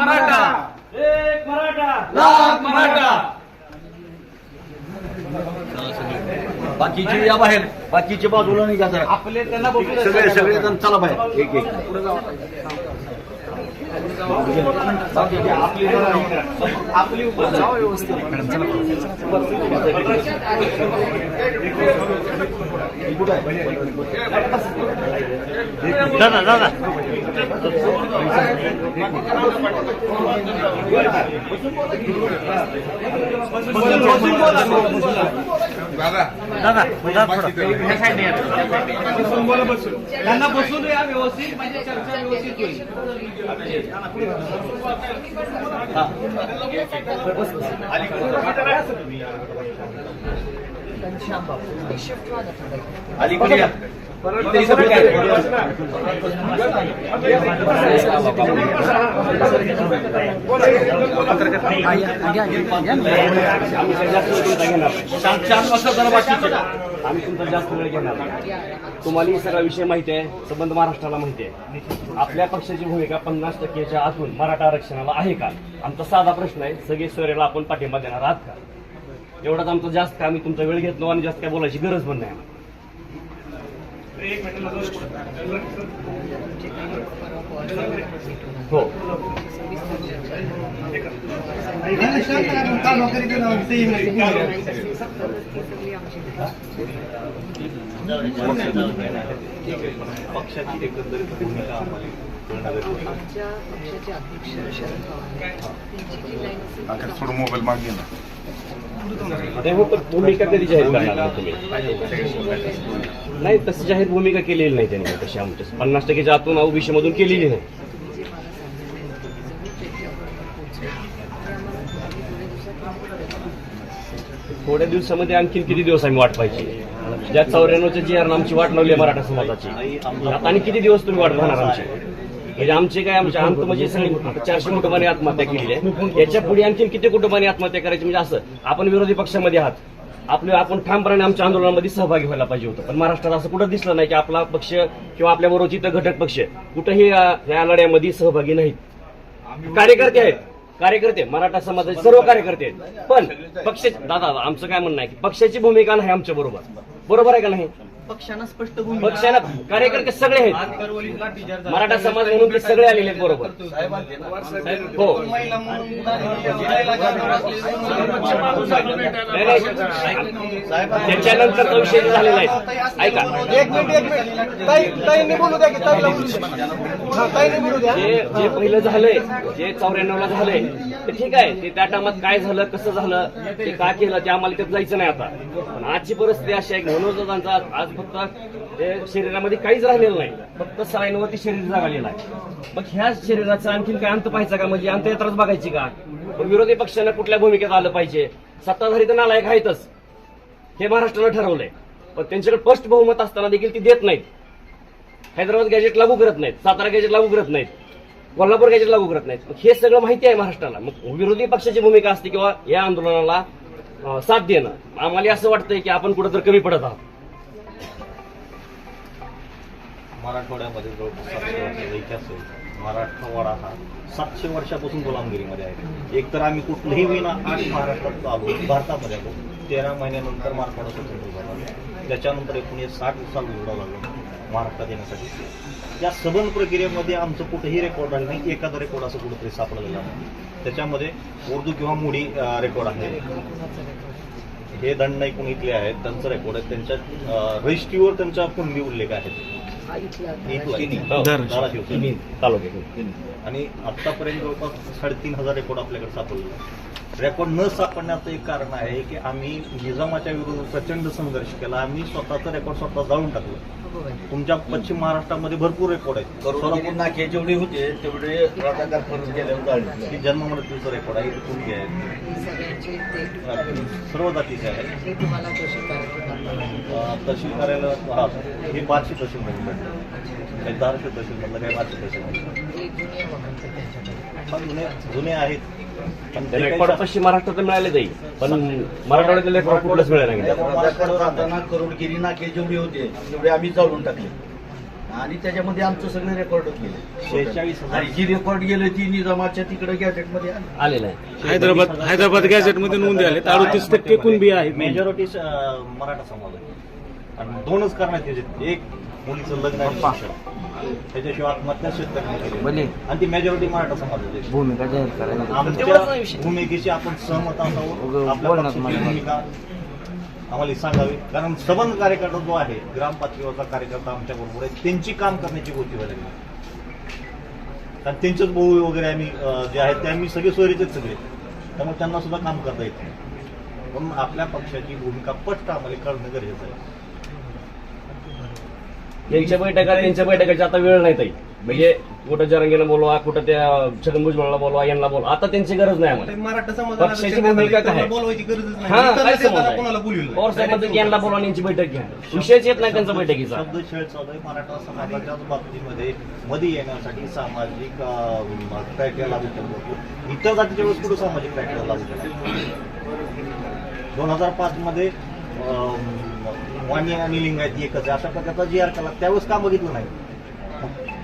मराठा. एक मराठा. लाख मराठा. बाकीचे या बाहेर. बाकीचे बाजूला नाही घ्या आपले त्यांना सगळे सगळे जण चला बाहेर. एक एक. आपली दादा दादा दादा दादा त्यांना बसून या व्यवस्थित म्हणजे चर्चा व्यवस्थित होईल अलीकडे आम्ही तुमचा जास्त वेळ घेणार. तुम्हाला ही सगळा विषय माहिती आहे संबंध महाराष्ट्राला माहिती आहे आपल्या पक्षाची भूमिका पन्नास टक्क्याच्या आतून मराठा आरक्षणाला आहे का आमचा साधा प्रश्न आहे सगळे सोयरेला आपण पाठिंबा देणार आहात का एवढाच आमचा जास्त काय आम्ही तुमचा वेळ घेतलो आणि जास्त काय बोलायची गरज पण नाही आम्हाला. हो पक्षाची एकंदरीत भूमिका आम्हाला कळणार आहे. आमच्या पक्षाचे अध्यक्ष शरद पवार आहेत. त्यांची जी लाईन असेल आखिर थोडं मोबाईल मागे ना आता हो तर भूमिका कधी जाहीर करणार नाही तुम्ही? नाही तशी जाहीर भूमिका केलेली नाही त्यांनी तशी आमच्या पन्नास टक्केच्या आतून ओबीसी मधून केलेली नाही. थोड्या दिवसामध्ये आणखीन किती दिवस आम्ही वाट पाहिजे ज्या चौऱ्याण्णवच्या जी आर आमची वाट लावली आहे मराठा समाजाची. आता आणि किती दिवस तुम्ही वाट राहणार आमची? म्हणजे आमचे काय आमच्या आमचं म्हणजे सगळी चारशे कुटुंबांनी आत्महत्या केली आहे. याच्यापुढे आणखीन किती कुटुंबांनी आत्महत्या करायची? म्हणजे असं आपण विरोधी पक्षामध्ये आहात. आपले आपण ठामपणाने आमच्या आंदोलनामध्ये सहभागी व्हायला पाहिजे होतं. पण महाराष्ट्रात असं कुठं दिसलं नाही की आपला पक्ष किंवा आपल्या बरोबरची इतर घटक पक्ष कुठंही या लढ्यामध्ये सहभागी नाहीत. कार्यकर्ते आहेत. कार्यकर्ते मराठा समाजाचे सर्व कार्यकर्ते आहेत. पण पक्ष दादा आमचं काय म्हणणं आहे की पक्षाची भूमिका नाही आमच्या बरोबर. बरोबर आहे का नाही? पक्षानं स्पष्ट भूमिका पक्षाला कार्यकर्ते सगळे आहेत. मराठा समाज म्हणून ते सगळे आलेले आहेत बरोबर. हो. नाही, नाही. त्याच्यानंतरचा विषय झालेला आहे. ऐका. एक मिनिट एक मिनिट. बोलू द्या. जे जे पहिलं झालंय जे चौऱ्याण्णव ला झालंय ते ठीक आहे. ते त्या टायमात काय झालं कसं झालं ते काय केलं ते आम्हाला त्यात जायचं नाही आता. पण आजची परिस्थिती अशी आहे मनोजदांचा आज फक्त ते शरीरामध्ये काहीच राहिलेलं नाही. फक्त सलाईनवरती शरीर जागालेलं आहे. मग ह्या शरीराचा आणखीन काय अंत पाहायचा का? म्हणजे अंतयात्राच बघायची का? विरोधी पक्षानं कुठल्या भूमिकेत आलं पाहिजे? सत्ताधारी तर नालायक आहेतच. हे महाराष्ट्रानं ठरवलंय. पण त्यांच्याकडे स्पष्ट बहुमत असताना देखील ती देत नाहीत. हैदराबाद गॅजेट लागू करत नाहीत सातारा गॅजेट लागू करत नाहीत कोल्हापूर गॅजेट लागू करत नाहीत. मग हे सगळं माहिती आहे महाराष्ट्राला. मग विरोधी पक्षाची भूमिका असते किंवा या आंदोलनाला साथ देणं. आम्हाला असं वाटतंय की आपण कुठं तर कमी पडत आहोत. मराठवाड्यामध्ये जवळपास सातशे वर्षाचा इतिहास आहे. मराठवाडा हा सातशे वर्षापासून गुलामगिरीमध्ये आहे. एकतर आम्ही कुठलंही विना आणि महाराष्ट्रात आलो. भारतामध्ये आलो. तेरा महिन्यानंतर मराठवाडा स्वतंत्र झाला. त्याच्यानंतर एकोणीसशे साठ साल जोडा लागलो. महाराष्ट्रात येण्यासाठी या सबन प्रक्रियेमध्ये आमचं कुठेही रेकॉर्ड राहिलं नाही. एखादा रेकॉर्ड असं कुठेतरी सापडलेला नाही त्याच्यामध्ये उर्दू किंवा मोडी रेकॉर्ड आहे. हे दंड कोण इथले आहेत. त्यांचं रेकॉर्ड आहे. त्यांच्या रजिस्ट्रीवर त्यांच्या कुणबी उल्लेख आहेत. हा आणि आतापर्यंत जवळपास साडेतीन हजार रेकॉर्ड आपल्याकडे सापडले रेकॉर्ड न सापडण्याचं एक कारण आहे की आम्ही निजामाच्या विरोधात प्रचंड संघर्ष केला. आम्ही स्वतःचं रेकॉर्ड स्वतः जाळून टाकलं. आहे. तुमच्या पश्चिम महाराष्ट्रामध्ये भरपूर रेकॉर्ड आहेत. नाके जेवढे होते तेवढे की जन्म मृत्यूचं रेकॉर्ड आहे. कुणबी आहेत हे सगळ्यांचे ते सर्व जातीचे आहेत. हे तुम्हाला तहसील कार्यालयात हा हे बार्शी तहसील काही धाराशिव तहसील मधलं काही बार्शी तहसील हे जुने जुने आहेत. पण जे काही रेकॉर्ड पश्चिम महाराष्ट्रात मिळाले जाईल पण मराठवाड्यातील रेकॉर्ड कुठलंच मिळालं नाही. राहताना करोडगिरी नाके जेवढे होते तेवढे आम्ही जाळून टाकले. आणि त्याच्यामध्ये आमचं सगळे रेकॉर्ड आणि जी रेकॉर्ड गेले ती निजामाच्या तिकडे गॅजेटमध्ये आली. आलेलं आहे हैदराबाद हैदराबाद गॅझेटमध्ये नोंदी आले अडतीस टक्के कुणबी आहेत मेजॉरिटी मराठा समाज आहे आणि दोनच करण्यात याचे एक मुलीचं लग्न आहे. त्याच्याशिवाय आत्महत्या शेतकऱ्यांनी केली आणि ती मेजॉरिटी मराठा समाजाची भूमिका जाहीर करायला आमच्या भूमिकेशी आपण सहमत असावं. आपल्या बोलणार पक्षाची मला. भूमिका आम्हाला सांगावी. कारण सबंध कार्यकर्ता जो आहे ग्राम पातळीवरचा कार्यकर्ता आमच्या बरोबर आहे. त्यांची काम करण्याची गोष्टी व्हायला लागली कारण त्यांचेच भाऊ वगैरे आम्ही अं, जे आहेत ते आम्ही सगळे सोयरीचेच सगळे. त्यामुळे त्यांना सुद्धा काम करता येत नाही. पण आपल्या पक्षाची भूमिका पटकन आम्हाला कळणं गरजेचं आहे. यांच्या बैठका यांच्या बैठकाची आता वेळ नाही ताई. म्हणजे कुठं जरंगीला बोलवा कुठं त्या छगन भुजबळला बोलवा यांना बोलवा. आता त्यांची गरज नाही आम्हाला. मराठा समाजाला पक्षाची भूमिका काय? बोलवायची हा काय कोणाला पवार की यांना बोलवा आणि यांची बैठक घ्या? विषयच येत नाही त्यांचा बैठकीचा. शब्द खेळ चालू आहे. मराठा समाजाच्याच बाबतीमध्ये मध्ये येण्यासाठी सामाजिक लागू केला जातो इतर जातीच्या वेळेस कुठं सामाजिक क्रायटेरिया लागू केला दोन हजार पाच मध्ये अं, वाणी आणि लिंगायत एकच आहे. अशा प्रकारचा जी आर केला त्यावेळेस का बघितलं नाही?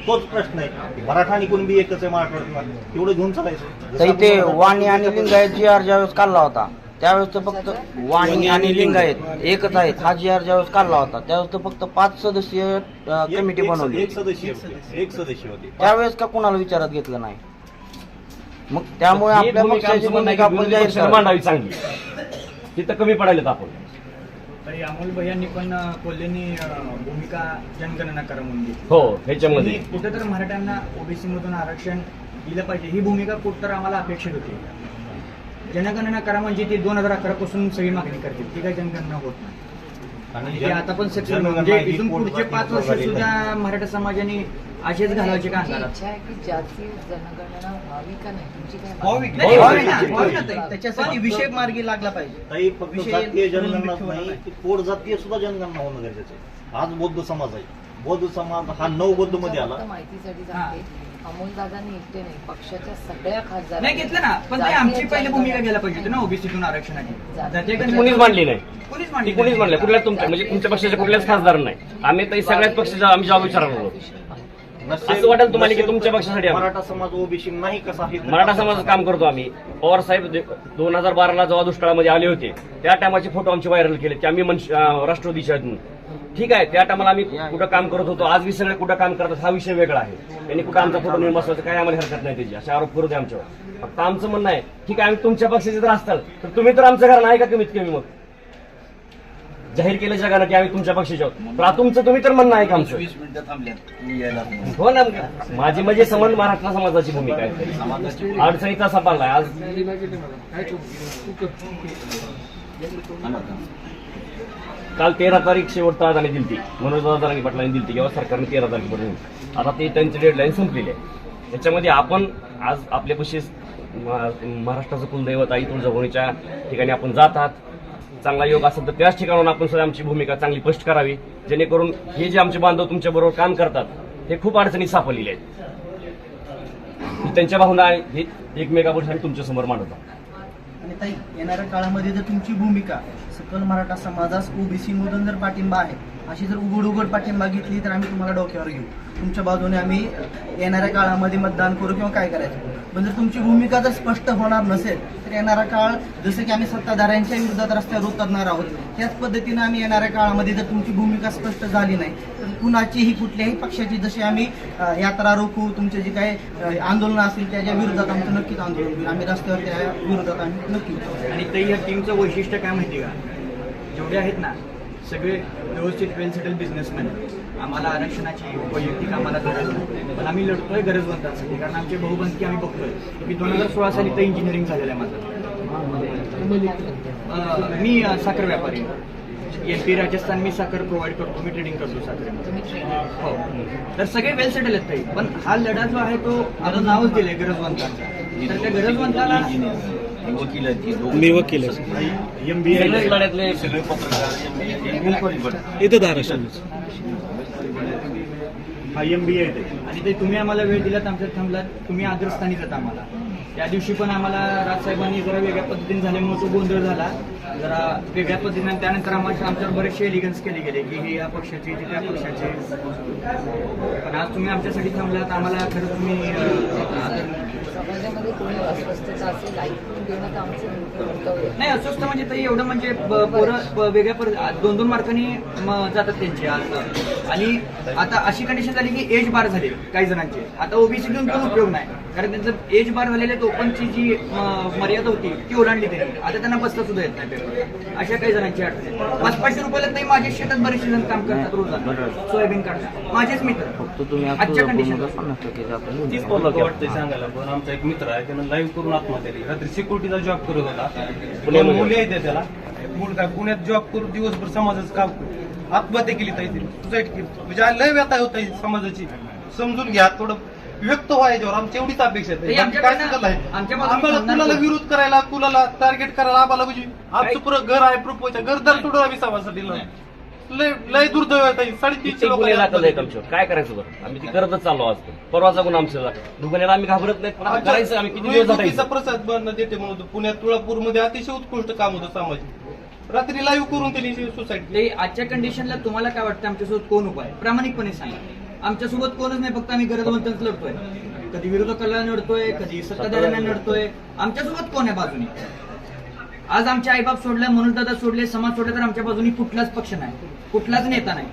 तोच प्रश्न आहे. मराठा आणि कुणबी एकच आहे मराठवाड्यात एवढं घेऊन चालायचं तर इथे वाणी आणि लिंगायत जी आर ज्यावेळेस काढला होता त्यावेळेस तर फक्त वाणी आणि लिंगायत. एकच आहेत हा जी आर ज्यावेळेस काढला होता त्यावेळेस तर फक्त पाच सदस्यीय कमिटी एक- बनवली एक सदस्य एक सदस्य होते. त्यावेळेस का कुणाला विचारात घेतलं नाही? मग त्यामुळे ही आपल्या पक्षाची भूमिका आपण जाहीर. मांडावी चांगली. तिथं कमी पडायला आपण तरी अमोल भैयांनी पण कोल्हेंनी भूमिका जनगणना करा म्हणून घेतली. हो ह्याच्यामध्ये. कुठं तर मराठ्यांना ओबीसी मधून आरक्षण दिलं पाहिजे. ही भूमिका कुठं तर आम्हाला अपेक्षित होती. जनगणना करा म्हणजे ती दोन हजार अकरा पासून सगळी मागणी करतील. ती काय जनगणना होत नाही. आणि ते आता पण सक्सेस जनगणना म्हणजे इथून पुढचे पाच वर्ष सुद्धा. मराठा समाजाने असेच घालायचे का तुमची अंधारात? इच्छा आहे की जाती जनगणना व्हावी का नाही? तुमची काय. त्याच्यासाठी विषय मार्गी लागला पाहिजे. ताई फक्त विषय जातीय करून जनगणनाच ठेवला नाही नाही. की पोट जातीय सुद्धा जनगणना होणं गरजेचं आहे. आज बौद्ध समाज आहे. बौद्ध समाज हा नऊ बौद्धमध्ये आला. फक्त माहितीसाठी सांगते. अमोल दादांनी एकटे नाही पक्षाच्या सगळ्या खासदार नाही घेतलं ना. पण ते आमची पहिली भूमिका घ्यायला पाहिजे होती ना ओबीसीतून आरक्षणाची कुणीच मांडली नाही. कुणीच ती मांडली कुणीच मांडली. कुठल्या तुमच्या म्हणजे तुमच्या पक्षाच्या कुठल्याच खासदार नाही. आम्ही तर सगळ्याच पक्षाचा आम्ही जॉब विचारणार होतो असं वाटेल तुम्हाला की तुमच्या पक्षासाठी मराठा समाज ओबीसी नाही कसा आहे मराठा समाजाचं काम करतो आम्ही. पवार साहेब दोन हजार बाराला जेव्हा दुष्काळामध्ये आले होते त्या टायमाचे फोटो आमचे व्हायरल केले की आम्ही मनश- अं, राष्ट्रवादीचे आहेत म्हणून. ठीक आहे त्या टायमाला आम्ही कुठं काम करत होतो आज बी सगळे कुठं काम करतात हा विषय वेगळा आहे. त्यांनी कुठं आमचा फोटो बसवायचं काय आम्हाला हरकत नाही त्याची असे आरोप करू दे आमच्यावर. फक्त आमचं म्हणणं आहे ठीक आहे आम्ही तुमच्या पक्षाचे जर असताल तर तुम्ही तर आमचं कारण आहे का कमीत कमी मग. जाहीर केलं जगानं की आम्ही तुमच्या पक्षाचे आहोत. तर तुमचं तुम्ही तर म्हणणं आहे का आमचं? वीस मिनिटं यायला हो ना माझी म्हणजे समज मराठा समाजाची भूमिका आहे. अडचणीचा सपाल आहे आज काल तेरा तारीख शेवट तारखाने दिलती. मनोज दादारांनी पाटलांनी दिलती किंवा सरकारने तेरा तारखेपर्यंत आता ते त्यांची डेडलाईन संपलेली आहे. त्याच्यामध्ये आपण आज आपल्यापाशी म- महाराष्ट्राचं कुलदैवत आई तुळजाभवानीच्या ठिकाणी आपण जात आहात. चांगला योग असेल तर त्याच ठिकाणाहून आपण सुद्धा आमची भूमिका चांगली स्पष्ट करावी. जेणेकरून हे जे आमचे बांधव तुमच्या बरोबर काम करतात हे खूप अडचणी सापडलेले आहेत. त्यांच्या भावना हे एकमेकापासून आम्ही तुमच्यासमोर आणि ताई येणाऱ्या काळामध्ये जर तुमची भूमिका सकल मराठा समाजास ओबीसी मधून जर पाठिंबा आहे अशी जर उघड उघड पाठिंबा घेतली तर आम्ही तुम्हाला डोक्यावर घेऊ. तुमच्या बाजूने आम्ही येणाऱ्या काळामध्ये मतदान करू किंवा काय करायचं. पण जर तुमची भूमिका जर स्पष्ट होणार नसेल तर येणारा काळ जसं की आम्ही सत्ताधाऱ्यांच्या विरोधात रस्त्यावर उतरणार आहोत त्याच पद्धतीनं आम्ही येणाऱ्या काळामध्ये जर तुमची भूमिका स्पष्ट झाली नाही तर कुणाचीही कुठल्याही पक्षाची जशी आम्ही यात्रा रोखू तुमचे जे काही आंदोलन असतील त्याच्या विरोधात आमचं नक्कीच आंदोलन होईल. आम्ही रस्त्यावर त्या विरोधात आम्ही नक्की आणि ते या टीमचं वैशिष्ट्य काय माहिती का? जेवढे आहेत ना सगळे व्यवस्थित वेल सेटल बिझनेसमॅन आम्हाला आरक्षणाची वैयक्तिक आम्हाला गरज नाही. पण आम्ही लढतोय गरजवंतांसाठी. कारण आमचे बहुबंदकी आम्ही बघतोय. की दोन हजार सोळा साली तर इंजिनिअरिंग झालेलं आहे माझं. मी साखर व्यापारी. एम पी राजस्थान मी साखर प्रोव्हाइड करतो. मी ट्रेडिंग करतो ट्रेनिंग हो. तर सगळे वेल सेटल आहेत ताई. पण हा लढा जो आहे तो आता नावच दिलंय गरजवंतांचा. तर त्या गरजवंताला वकील आहेत दोघं. मी वकील आहे लढ्यातले सगळे पत्रकार हे. इथं धाराशिव एम बी आणि ते तुम्ही आम्हाला वेळ दिलात आमच्यात थांबलात. तुम्ही आदरस्थानी जात आम्हाला. त्या दिवशी पण आम्हाला राजसाहेबांनी जरा वेगळ्या पद्धतीने झाल्यामुळे तो गोंधळ झाला. जरा वेगळ्या पद्धतीने आणि त्यानंतर आम्हाला आमच्यावर बरेचसे एलिगन्स केले गेले की हे या पक्षाचे ते त्या पक्षाचे. पण आज तुम्ही आमच्यासाठी थांबलात आम्हाला खरं तुम्ही कोणी अस्वस्थता असेल ऐकून घेणं तर आमचं कर्तव्य नाही अस्वस्थ म्हणजे तरी एवढं म्हणजे ब- पोरं ब- वेगळ्या पर दोन दोन मार्कांनी म- जातात त्यांचे आज. आणि आता अशी कंडिशन झाली की एज बार झाले काही जणांचे. आता ओबीसी घेऊन पण उपयोग नाही. कारण त्यांचं एज बार झालेले ओपनची जी मर्यादा होती ती ओलांडली त्यांनी. आता त्यांना बसता सुद्धा येत नाही पेपर अशा काही जणांची अडचण. पाच पाचशे रुपयाला नाही माझ्या शेतात बरेचसे जण काम करतात रोज. सोयाबीन काढतात. माझेच मित्र. फक्त तुम्ही आज आजच्या कंडिशन तीच वाटतंय सांगायला पण आमचा एक मित्र आहे त्यानं लाईव्ह करून आत्महत्या केली. रात्री सिक्युरिटीचा जॉब करत होता. मुली आहेत त्याला. पुण्यात जॉब करून दिवसभर समाजाचं काम करतो. आत्महत्या केली ताई सुसाईड केली. म्हणजे लय व्यथा होत समाजाची. समजून घ्या थोडं व्यक्त व्हा याच्यावर. आमची एवढीच अपेक्षा आम्हाला कुणाला कोण? विरोध करायला कुणाला टार्गेट करायला आम्हाला म्हणजे आमचं पुरं घर आहे प्रपोज घरदार सोडून आम्ही समाजासाठी. लय लय दुर्दैव आहे ताई. साडेतीनशे लोक काय करायचं बरं? आम्ही ती करतच चाललो आज परवाचा गुन्हा आमच्या गुन्ह्याला आम्ही घाबरत नाही. पण करायचं आम्ही. किती दिवस रुईबुकीचा जायचं प्रसाद बनणं देते म्हणून. पुण्यात तुळापूरमध्ये अतिशय उत्कृष्ट काम होतं सामाजिक रात्री लाईव्ह करून त्यांनी सुसाईड ते आजच्या कंडिशनला तुम्हाला काय वाटतं? आमच्यासोबत कोण उपाय प्रामाणिकपणे सांगा. आमच्यासोबत कोणच नाही फक्त आम्ही गरजवंतच लढतोय. कधी विरोधकाला लढतोय कधी सत्ताधाऱ्यांना लढतोय. आमच्यासोबत कोण आहे बाजूने? आज आमचे आईबाप सोडले मनोज दादा सोडले समाज सोडले तर आमच्या बाजूनी कुठलाच पक्ष नाही. कुठलाच नेता नाही.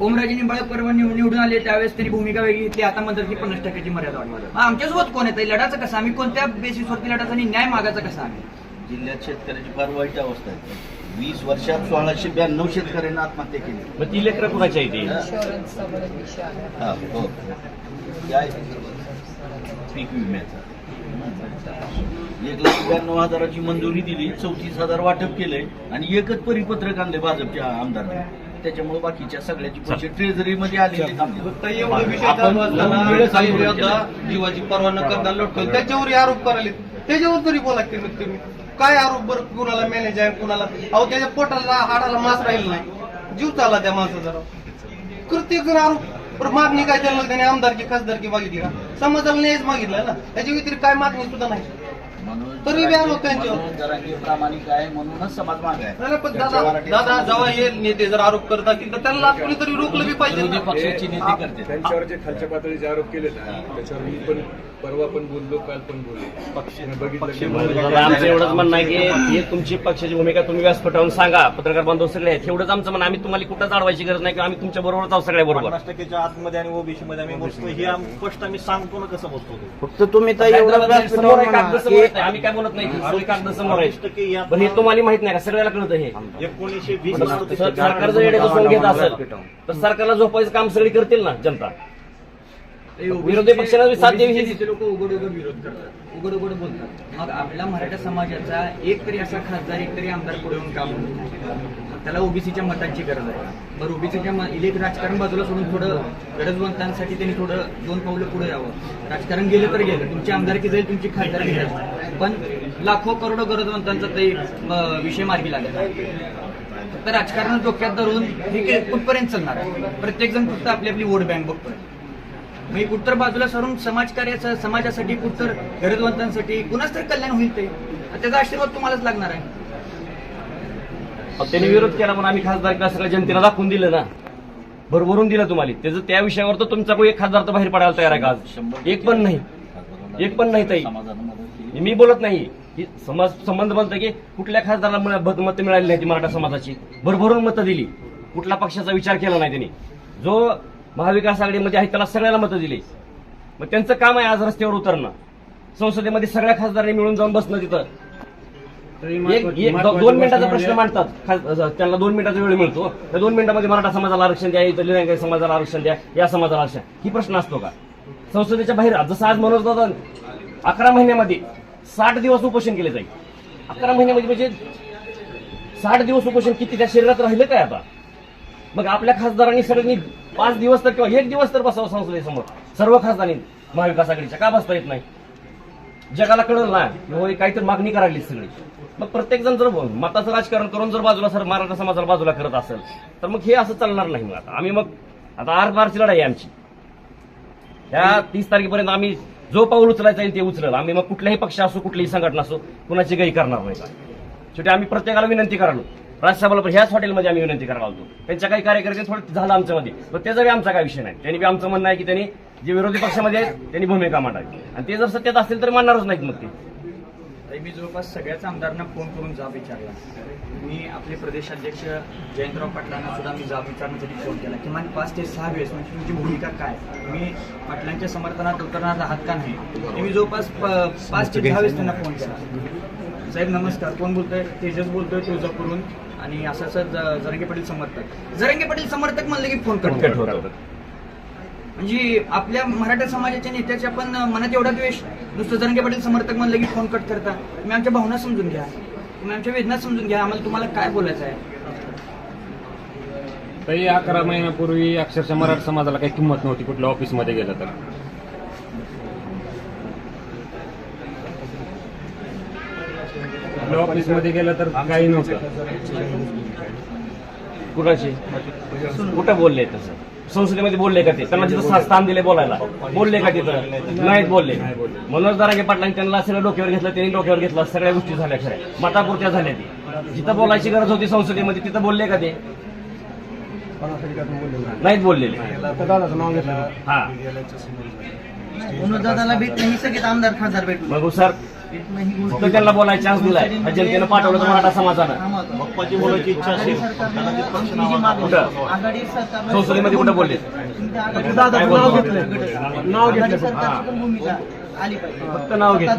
ओमराजे निंबाळक परवा निवडून आले त्यावेळेस त्यांनी भूमिका वेगळी घेतली. आता म्हणतात की पन्नास टक्क्याची मर्यादा वाढवली आमच्यासोबत कोण आहे? लढाचं कसं? आम्ही कोणत्या बेसिसवरती लढाचा आणि न्याय मागायचा कसा आम्ही जिल्ह्यात शेतकऱ्याची फार वाईट अवस्था आहे. वीस वर्षात सोळाशे ब्याण्णव शेतकऱ्यांना आत्महत्या केली. मग ती लेकरं कुणाची आहे ती? इन्शुरन्सचा बरेच विषय आहे. हा, हो. काय पीक विम्याचा. एक लाख ब्याण्णव हजाराची मंजुरी दिली चौतीस हजार वाटप केलंय आणि एकच परिपत्रक आणले भाजपच्या आमदारांनी. त्याच्यामुळे बाकीच्या सगळ्याची पैसे असताना काही विरोधा जीवाची पर्वा न करता लढतोय. त्याच्यावरही आरोप करायले त्याच्यावर तरी बोला की तुम्ही. काय आरोप बरं कुणाला मॅनेज आहे कुणाला? अहो त्याच्या पोटाला हाडाला मास राहील नाही. जीव चालला त्या माणसाचा. राव. जण आरोप मागणी काय त्याला त्याने आमदारकी खासदारकी मागितली का? समाजाला न्यायच मागितलाय ना? त्याच्या व्यतिरिक्त काय मागणी सुद्धा नाही. तरी बी आरोप त्यांच्यावर. म्हणून जरांगे प्रामाणिक आहे म्हणूनच समाज माग आहे नाही, पण दादा दादा जेव्हा हे नेते जर आरोप करत असतील तर त्यांना कोणीतरी रोखलं बी पाहिजे विरोधी ना. पक्षाची नेते करते त्यांच्यावर जे खालच्या पातळीचे आरोप केले ना त्याच्यावर मी पण परवा पण बोललो काल पण बोललो बघितलं की दादा, आमचं एवढंच म्हणणं आहे की हे तुमची पक्षाची भूमिका तुम्ही व्यासपटावून सांगा पत्रकार बांधव सगळे आहेत एवढंच आमचं म्हणणं आम्ही तुम्हाला कुठंच अडवायची गरज नाही किंवा आम्ही तुमच्या बरोबरच आहोत सगळ्या बरोबर पन्नास आतमध्ये आणि ओबीसी मध्ये आम्ही बसतो हे आम- स्पष्ट आम्ही सांगतो ना कसं बसतो ते. फक्त तुम्ही तर एवढं समोर व्यासपीठावर आहे, कागद म्हणा समोर की आहे. आम्ही काय बोलत नाही कागद समोर आहे. पण हे तुम्हाला माहीत नाही का? सगळ्याला कळतं हे. एकोणीसशे वीस सर- सरकार जर येडे बसवून घेत असेल तर सरकारला झोपायचं काम सगळी करतील ना जनता? विरोधी पक्षाला साथ द्यावी ही- लोक उघड उघड विरोध करतात. उघड उघड बोलतात. मग आपल्या मराठा समाजाचा एक तरी असा खासदार एक तरी आमदार पुढे येऊन काम. त्याला ओबीसीच्या मतांची गरज आहे बरं ओबीसीच्या इलेक राजकारण बाजूला सोडून थोडं गरजवंतांसाठी त्यांनी थोडं दोन पावलं पुढे यावं. राजकारण गेलं तर गेलं. तुमची आमदारकी जाईल तुमची खासदारकी जाईल. पण लाखो करोडो गरजवंतांचा ते विषय मार्गी लागेल. फक्त राजकारण डोक्यात धरून हे कुठपर्यंत चालणार? आहे प्रत्येक जण फक्त आपली आपली वोट बँक बघतोय. मी कुठतर बाजूला सरून समाजकार्याचं समाजासाठी कुठतर गरजवंतांसाठी कुणाच तरी कल्याण होईल ते. त्याचा आशीर्वाद तुम्हालाच लागणार आहे. त्यांनी विरोध केला म्हणून आम्ही खासदार सगळ्या जनतेला दाखवून दिलं ना. भरभरून दिलं तुम्हाला. त्याचं त्या विषयावर तर तुमचा कोणी एक खासदार तर बाहेर पडायला तयार आहे का आज? एक पण नाही. एक पण नाही ताई. मी बोलत नाही. समाज संबंध बोलतोय की कुठल्या खासदाराला मत मिळाली नाही ती मराठा समाजाची. भरभरून मतं दिली. कुठल्या पक्षाचा विचार केला नाही त्यांनी. जो महाविकास आघाडीमध्ये आहे त्याला सगळ्याला मतं दिली. मग त्यांचं काम आहे आज रस्त्यावर उतरणं. संसदेमध्ये सगळ्या खासदारांनी मिळून जाऊन बसणं तिथं. दोन मिनिटाचा प्रश्न मांडतात. त्यांना दोन मिनिटाचा वेळ मिळतो. त्या दोन मिनिटामध्ये मराठा समाजाला आरक्षण द्या इथं लिंगायत समाजाला आरक्षण द्या या समाजाला आरक्षण ही प्रश्न असतो का? संसदेच्या बाहेर जसं आज मनोज दादा अकरा महिन्यामध्ये साठ दिवस उपोषण केले जाईल. अकरा महिन्यामध्ये म्हणजे साठ दिवस उपोषण किती? त्या शरीरात राहिलं काय आता? मग आपल्या खासदारांनी सगळ्यांनी पाच दिवस तर किंवा एक दिवस तर बसावं संसदेसमोर. सर्व खासदारांनी महाविकास आघाडीच्या का बसता येत नाही? जगाला कळलं ना की काहीतरी मागणी करायली सगळी. मग प्रत्येक जण जर मताचं राजकारण करून जर बाजूला सर मराठा समाजाला बाजूला करत असेल तर मग हे असं चालणार नाही मग आता. आम्ही मग आता आर पारची लढाई आहे आमची. त्या तीस तारखेपर्यंत आम्ही जो पाऊल उचलायचा येईल ते उचललं. आम्ही मग कुठल्याही पक्ष असो कुठलीही संघटना असो कुणाची काही करणार नाही. शेवटी आम्ही प्रत्येकाला विनंती करालो राज्यसभेला पण ह्याच हॉटेलमध्ये आम्ही विनंती करायला होतो त्यांच्या काही कार्यकर्ते थोडं झालं आमच्यामध्ये पण त्याचा बी आमचा काय विषय नाही. त्यांनी बी आमचं म्हणणं आहे की त्यांनी जे विरोधी पक्षामध्ये आहेत त्यांनी भूमिका मांडावी. आणि ते जर सत्यात असतील तर मानणारच नाहीत मग ते. ताई, मी जवळपास सगळ्याच आमदारांना फोन करून जाब विचारला. मी आपले प्रदेशाध्यक्ष जयंतराव पाटलांना सुद्धा मी जाब विचारण्यासाठी फोन केला. किमान पाच ते सहा वेळेस म्हणजे तुमची भूमिका काय? मी पाटलांच्या समर्थनात उतरणार आहात का नाही. हे मी जवळपास पाच ते दहा वेळेस त्यांना फोन केला. साहेब नमस्कार. कोण बोलतोय? तेजस बोलतोय तुळजापूरून आणि असं असं जरंगे पाटील समर्थक. जरंगे पाटील समर्थक म्हणले की फोन कट कट होतं. म्हणजे आपल्या मराठा समाजाच्या नेत्याच्या पण मनात एवढा द्वेष नुसतं जरंगे पाटील समर्थक म्हणलं की फोन कट करता. तुम्ही आमच्या भावना समजून घ्या. तुम्ही आमच्या वेदना समजून घ्या. आम्हाला तुम्हाला काय बोलायचं आहे? तरी अकरा महिन्यापूर्वी अक्षरशः मराठा समाजाला काही किंमत नव्हती. कुठल्या ऑफिसमध्ये गेलं तर. ऑफिसमध्ये गेलं तर काही नव्हतं. कुणाची कुठं बोलले तसं संसदेमध्ये बोलले का ते? त्यांना तिथं स्थान दिले बोलायला. बोलले का तिथं? नाहीत बोलले. मनोज दारागे पाटलांनी त्यांना सगळं डोक्यावर घेतलं त्यांनी डोक्यावर घेतलं सगळ्या गोष्टी झाल्या खऱ्या. मतापुरत्या झाल्या ती जिथं बोलायची गरज होती संसदेमध्ये तिथं बोलले का ते? नाहीत बोललेले. हा. मनोज दादाला भेट नाही सगळे आमदार खासदार भेटून मग सर ही त्यांना बोलायचा चान्स दिलाय. हा जनतेनं पाठवलं तर मराठा समाजानं. बाप्पाची बोलायची इच्छा असेल कदाचित पक्ष संसदेमध्ये कुठं बोलले? दादाचं नाव घेतलं नाव घेतलं फक्त नाव घेतलं.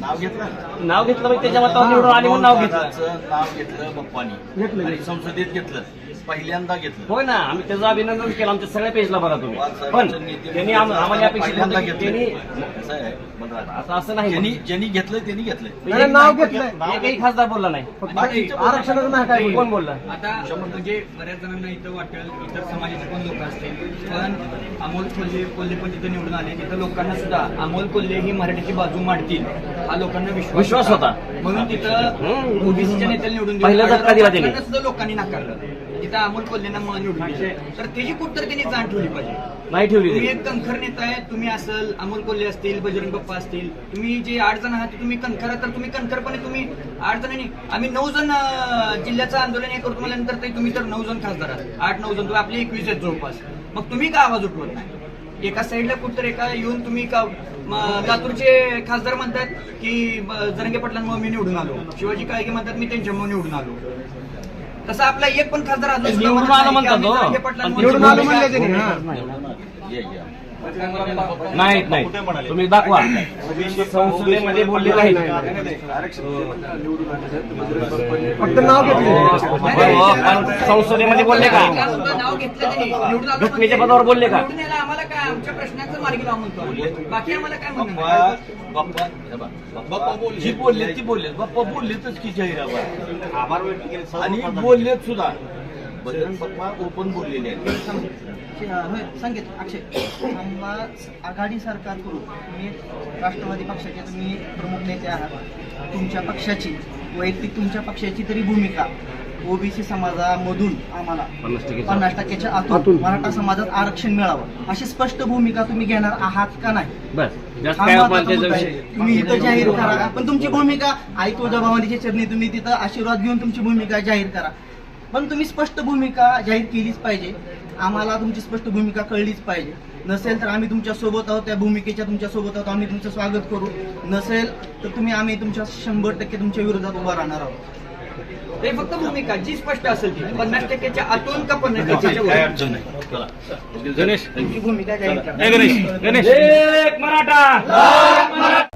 नाव घेतलं? नाव घेतलं त्याच्या मतावर निवडून आली म्हणून नाव घेतलं. नाव घेतलं बाप्पानी. आणि संसदेत घेतलं. पहिल्यांदा घेतलं. होय ना आम्ही त्याचं अभिनंदन केलं आमच्या सगळ्या पेजला बघा तुम्ही. पण त्यांनी आम- आम्हाला अपेक्षित की त्यांनी असं असं नाही ज्यांनी ज्यांनी घेतलं त्यांनी घेतलं एक- नाव घेतलंय. एकही खासदार बोलला नाही. आरक्षणाचं नाही काय कोण बोलला? आता म्हणजे बऱ्याच जणांना इथं वाटेल इतर समाजाचे पण लोक असतील. पण अमोल कोल्हे कोल्हे पण तिथे निवडून आले. तिथं लोकांना सुद्धा अमोल कोल्हे ही मराठीची बाजू मांडतील हा लोकांना विश्वास विश्वास होता. म्हणून तिथं हम्म. ओबीसीच्या नेत्याला निवडून दिलं. पहिला धक्का दिला त्यांनी. लोकांना सुद्धा लोकांनी नाकारलं. तिथं अमोल कोल्हेना दिलं. तर त्याची कुठतर त्यांनी जाण ठेवली पाहिजे. नाही ठेवली तुम्ही. एक कणखर नेता आहे तुम्ही असल अमोल कोल्हे असतील बजरंग बाप्पा असतील तुम्ही जे आठ जण आहात ते तुम्ही कणखर आहात तर तुम्ही कणखरपणे तुम्ही आठ जणांनी आम्ही नऊ जण जिल्ह्याचं आंदोलन हे करतो म्हणल्यानंतर ते तुम्ही तर नऊ जण खासदार आहात. आठ नऊ जण तुम्ही आपले एकवीस आहेत जवळपास. मग तुम्ही का आवाज उठवत नाही? एका साईडला कुठतर एका येऊन तुम्ही का लातूरचे खासदार म्हणतात की जरंगे पाटलांमुळे मी निवडून आलो. शिवाजी काळगे म्हणतात मी त्यांच्यामुळे निवडून आलो. तसं आपला एक पण खासदार निवडून म्हणत आलो म्हणतात हो. निवडून आलो म्हणले. नाहीत नाही. तुम्ही दाखवा. संसदेमध्ये बोलले नाहीत फक्त नाव पण संसदेमध्ये बोलले का? घेतलं घटनेच्या पदावर बोलले का? निवडून यायला आम्हाला काय आमच्या प्रश्नाचं मार्गी लावा म्हणतो बाकी आम्हाला काय म्हणणं बाप्पा नाही. बाप्पा बघ, बाप्पा बोलले जी बोलले ती बोलले. बाप्पा बोललेतच की सर्व आणि. बोललेत सुद्धा. बजरंग बाप्पा ओपन बोललेले आहेत. अक्षय आम्हा आघाडी तुम्ही राष्ट्रवादी पक्षाचे तुम्ही प्रमुख नेते आहात. तुमच्या पक्षाची वैयक्तिक तुमच्या पक्षाची तरी भूमिका ओबीसी समाजामधून आम्हाला पन्नास टक्के पन्नास टक्क्याच्या आतून मराठा समाजात आरक्षण मिळावं. अशी स्पष्ट भूमिका तुम्ही घेणार आहात का नाही? तुम्ही? इथं जाहीर करा. पण तुमची भूमिका आई तुळजाभवानीच्या चरणी तुम्ही तिथं आशीर्वाद घेऊन तुमची भूमिका जाहीर करा. पण तुम्ही स्पष्ट भूमिका जाहीर केलीच पाहिजे. आम्हाला तुमची स्पष्ट भूमिका कळलीच पाहिजे. नसेल तर आम्ही तुमच्यासोबत आहोत त्या भूमिकेच्या तुमच्यासोबत आहोत आम्ही तुमचं स्वागत करू. नसेल तर तुम्ही आम्ही तुमच्या शंभर टक्के तुमच्या विरोधात उभा राहणार आहोत. ते फक्त भूमिका जी स्पष्ट असेल ती. पन्नास टक्क्याच्या आतून का पन्नास टक्क्याच्या गणेश. तुमची भूमिका जाहीर करा. गणेश. गणेश. एक मराठा.